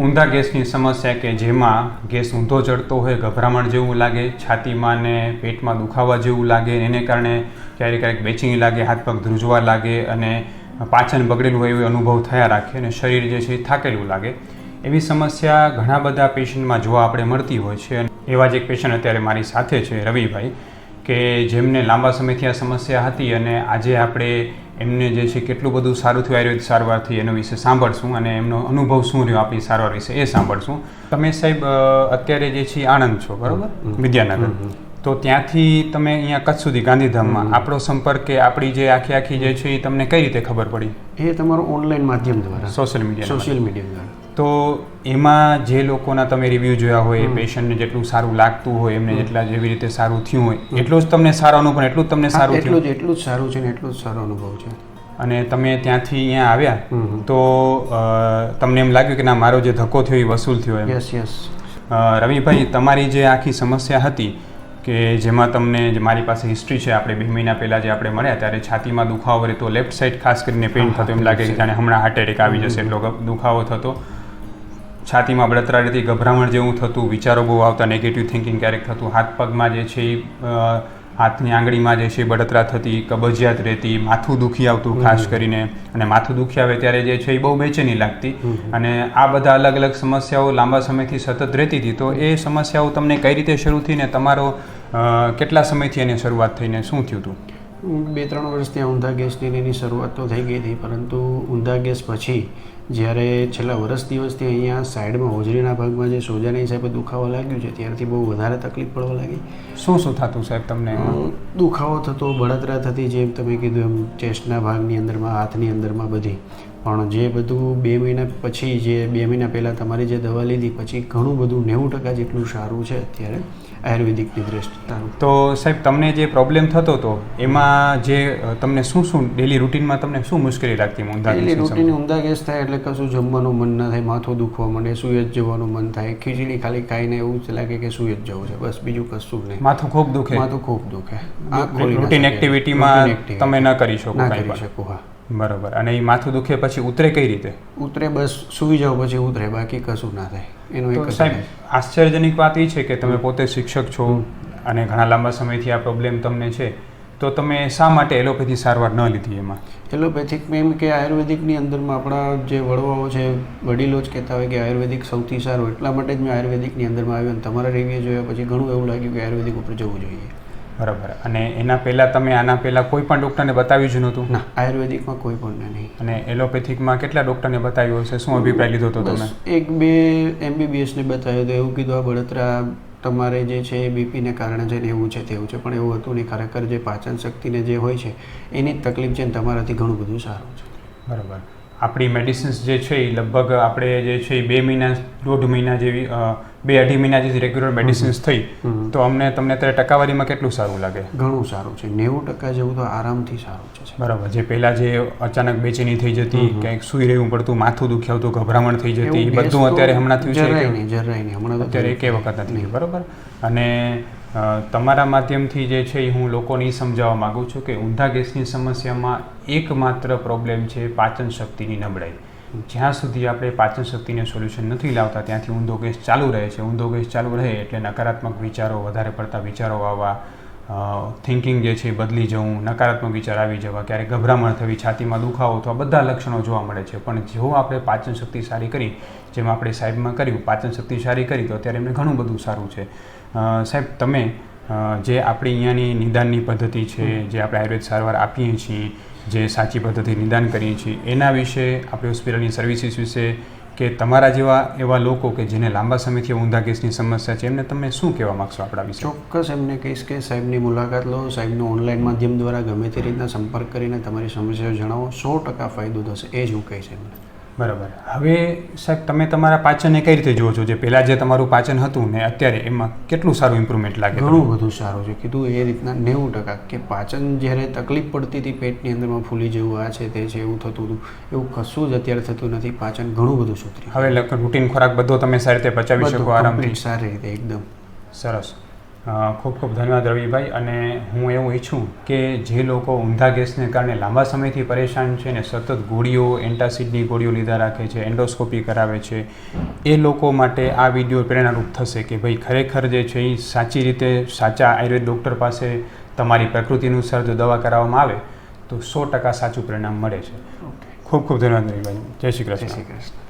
ઊંધા ગેસની સમસ્યા કે જેમાં ગેસ ઊંધો ચડતો હોય, ગભરામણ જેવું લાગે છાતીમાં ને પેટમાં દુખાવા જેવું લાગે, એને કારણે ક્યારેક ક્યારેક બેચીની લાગે, હાથ પગ ધ્રુજવા લાગે અને પાચન બગડેલું હોય એવો અનુભવ થયા રાખે અને શરીર જે છે થાકેલું લાગે. એવી સમસ્યા ઘણા બધા પેશન્ટમાં જોવા આપણે મળતી હોય છે એવા જ એક પેશન્ટ અત્યારે મારી સાથે છે રવિભાઈ. કે જેમને લાંબા સમયથી આ સમસ્યા હતી અને આજે આપણે એમને જે છે કેટલું બધું સારું થયું આયુર્વેદ સારવારથી એના વિશે સાંભળશું અને એમનો અનુભવ શું રહ્યો આપણી સારવાર વિશે એ સાંભળશું. તમે સાહેબ અત્યારે જે છે આણંદ છો બરાબર? વિદ્યાનગર. તો ત્યાંથી તમે અહીંયા કચ્છ સુધી ગાંધીધામમાં આપણો સંપર્ક કે આપણી જે આખી આખી જે છે એ તમને કઈ રીતે ખબર પડી? એ તમારું ઓનલાઈન માધ્યમ દ્વારા. સોશિયલ મીડિયા સોશિયલ મીડિયા દ્વારા. તો એમાં જે લોકોના તમે રિવ્યૂ જોયા હોય પેશન્ટને જેટલું સારું લાગતું હોય એમને જેટલા જેવી રીતે સારું થયું હોય એટલું જ તમને સારો અનુભવ એટલું જ તમને સારું એટલું જ એટલું જ સારું છે ને એટલું જ સારો અનુભવ છે. અને તમે ત્યાંથી અહીંયા આવ્યા. તો તમને એમ લાગ્યું કે ના મારો જે ધક્કો થયો એ વસૂલ થયો એમ. યસ યસ રવિભાઈ તમારી જે આખી સમસ્યા હતી કે જેમાં તમને જે મારી પાસે હિસ્ટ્રી છે આપણે બે મહિના પહેલાં જે આપણે મળ્યા ત્યારે છાતીમાં દુખાવો રહેતો લેફ્ટ સાઈડ ખાસ કરીને પેઇન થતો એમ લાગે કે જાણે હમણાં હાર્ટ એટેક આવી જશે એટલો દુખાવો થતો. છાતીમાં બળતરા રહેતી ગભરામણ જેવું થતું વિચારો બહુ આવતા નેગેટિવ થિંકિંગ ક્યારેક થતું હાથ પગમાં જે છે એ હાથની આંગળીમાં જે છે એ બળતરા થતી કબજિયાત રહેતી માથું દુખી આવતું ખાસ કરીને. અને માથું દુખી આવે ત્યારે જે છે એ બહુ બેચેની લાગતી. અને આ બધા અલગ અલગ સમસ્યાઓ લાંબા સમયથી સતત રહેતી હતી. તો એ સમસ્યાઓ તમને કઈ રીતે શરૂ થઈ ને તમારો કેટલા સમયથી એની શરૂઆત થઈને શું થયું હતું? બે ત્રણ વર્ષ ત્યાં ઊંધા ગેસની એની શરૂઆત તો થઈ ગઈ હતી પરંતુ ઊંધા ગેસ પછી જ્યારે છેલ્લા વર્ષ દિવસથી અહીંયા સાઈડમાં હોજરીના ભાગમાં જે સોજાના હિસાબે દુખાવો લાગ્યું છે ત્યારથી બહુ વધારે તકલીફ પડવા લાગી. શું શું થતું સાહેબ તમને? દુખાવો થતો બળતરા થતી જેમ તમે કીધું એમ ચેસ્ટના ભાગની અંદરમાં હાથની અંદરમાં બધી. પણ જે બધું બે મહિના પછી જે બે મહિના પહેલાં તમારી જે દવા લીધી પછી ઘણું બધું નેવું ટકા જેટલું સારું છે અત્યારે આયુર્વેદિકની દ્રષ્ટિ તો સાહેબ તમને જે પ્રોબ્લેમ થતો હતો એમાં જે તમને શું શું ડેલી રૂટીનમાં તમને શું મુશ્કેલી લાગતી ડેલી રૂટીન ઊંધા ગેસ થાય એટલે કશું જમવાનું મન ના થાય માથું દુખવા માંડે સુઈ જ જવાનું મન થાય. ખીચડી ખાલી ખાઈને એવું જ લાગે કે સુઈ જ જવું છે. બસ બીજું કશું નહીં. માથું ખૂબ દુખે. માથું ખૂબ દુખે. રૂટીન એક્ટિવિટીમાં તમે ન કરી શકો ના કરી શકો હા. બરોબર. અને એ માથું દુખે પછી ઉતરે કઈ રીતે? ઉતરે બસ સુઈ જાવ પછી ઉતરે બાકી કશું ના થાય. એનું એક સાહેબ આશ્ચર્યજનક વાત એ છે કે તમે પોતે શિક્ષક છો અને ઘણા લાંબા સમયથી આ પ્રોબ્લેમ તમને છે. તો તમે શા માટે એલોપેથી સારવાર ન લીધી એમાં? એલોપેથિકમાં એમ કે આયુર્વેદિકની અંદરમાં આપણા જે વડવાઓ છે વડીલો જ કહેતા હોય કે આયુર્વેદિક સૌથી સારું એટલા માટે જ મેં આયુર્વેદિકની અંદરમાં આવ્યો અને તમારા રિવ્યુ જોયા પછી ઘણું એવું લાગ્યું કે આયુર્વેદિક ઉપર જવું જોઈએ. બરાબર. અને એના પહેલાં તમે આના પહેલાં કોઈ પણ ડૉક્ટરને બતાવ્યું જ નહોતું? ના આયુર્વેદિકમાં કોઈ પણ નહીં. અને એલોપેથિકમાં કેટલા ડૉક્ટરને બતાવ્યું હશે? શું અભિપ્રાય લીધો હતો તમે? એક બે એમબીબીએસને બતાવ્યું તો એવું કીધું આ બળતરા તમારે જે છે એ બીપીને કારણે છે એવું છે તેવું છે. પણ એવું હતું નહીં. ખરેખર જે પાચન શક્તિને જે હોય છે, એની તકલીફ છે ને તમારાથી ઘણું બધું સારું છે. બરાબર. આપણી મેડિસિન્સ જે છે એ લગભગ આપણે જે છે એ બે મહિના દોઢ મહિના જેવી બે અઢી મહિના જેવી રેગ્યુલર મેડિસિન્સ થઈ. તો અમને તમને અત્યારે ટકાવારીમાં કેટલું સારું લાગે? ઘણું સારું છે. નેવું ટકા જેવું તો આરામથી સારું છે બરાબર. જે પહેલાં જે અચાનક બેચેની થઈ જતી કંઈક ક્યાંક સૂઈ રહેવું પડતું માથું દુખી આવતું ગભરામણ થઈ જતી બધું અત્યારે હમણાં થયું છે જરાય નહીં જરાય નહીં. હમણાં તો અત્યારે એકે વખત નથી બરાબર? અને તમારા માધ્યમથી જે છે એ હું લોકોને સમજાવવા માગું છું કે ઊંધા ગેસની સમસ્યામાં એકમાત્ર પ્રોબ્લેમ છે પાચન શક્તિની નબળાઈ. જ્યાં સુધી આપણે પાચન શક્તિને સોલ્યુશન નથી લાવતા, ત્યાંથી ઊંધો ગેસ ચાલુ રહે છે. ઊંધો ગેસ ચાલુ રહે એટલે નકારાત્મક વિચારો વધારે પડતા વિચારો આવવા થિંકિંગ જે છે એ બદલી જવું, નકારાત્મક વિચાર આવી જવા, ક્યારેક ગભરામણ થવી, છાતીમાં દુખાવો થવા, બધા લક્ષણો જોવા મળે છે. પણ જો આપણે પાચન શક્તિ સારી કરી, જેમ આપણે સાહેબમાં કર્યું, પાચન શક્તિ સારી કરી, તો અત્યારે એમને ઘણું બધું સારું છે. સાહેબ તમે જે આપણી અહીંયાની નિદાનની પદ્ધતિ છે જે આપણે આયુર્વેદ સારવાર આપીએ છીએ જે સાચી પદ્ધતિ નિદાન કરીએ છીએ એના વિશે આપણે હોસ્પિટલની સર્વિસીસ વિશે કે તમારા જેવા એવા લોકો કે જેને લાંબા સમયથી ઊંધા કેસની સમસ્યા છે એમને તમે શું કહેવા માગશો આપણા વિશે? ચોક્કસ એમને કહીશ કે સાહેબની મુલાકાત લો સાહેબનો ઓનલાઈન માધ્યમ દ્વારા ગમે તે રીતના સંપર્ક કરીને તમારી સમસ્યાઓ જણાવો સો ટકા ફાયદો થશે એ જ હું કહીશ એમને. બરાબર. હવે સાહેબ તમે તમારા પાચનને કઈ રીતે જુઓ છો? જે પહેલાં જે તમારું પાચન હતું ને અત્યારે એમાં કેટલું સારું ઇમ્પ્રુવમેન્ટ લાગે ઘણું બધું સારું છે. કીધું એ રીતના નેવું ટકા કે પાચન જ્યારે તકલીફ પડતી હતી પેટની અંદરમાં ફૂલી જેવું આ છે તે છે એવું થતું હતું. એવું કશું જ અત્યારે થતું નથી. પાચન ઘણું બધું સુધર્યું હવે રૂટીન ખોરાક બધો તમે સારી રીતે પચાવી શકો આરામથી. સારી રીતે એકદમ. સરસ. ખૂબ ખૂબ ધન્યવાદ રવિભાઈ. અને હું એવું ઈચ્છું કે જે લોકો ઊંધા ગેસને કારણે લાંબા સમયથી પરેશાન છે ને સતત ગોળીઓ એન્ટાસિડની ગોળીઓ લીધા રાખે છે એન્ડોસ્કોપી કરાવે છે એ લોકો માટે આ વીડિયો પ્રેરણારૂપ થશે કે ભાઈ ખરેખર જે છે એ સાચી રીતે સાચા આયુર્વેદ ડૉક્ટર પાસે તમારી પ્રકૃતિ અનુસાર જો દવા કરાવવામાં આવે તો સો ટકા સાચું પરિણામ મળે છે. ખૂબ ખૂબ ધન્યવાદ રવિભાઈ. જય શ્રી જય શ્રી કૃષ્ણ.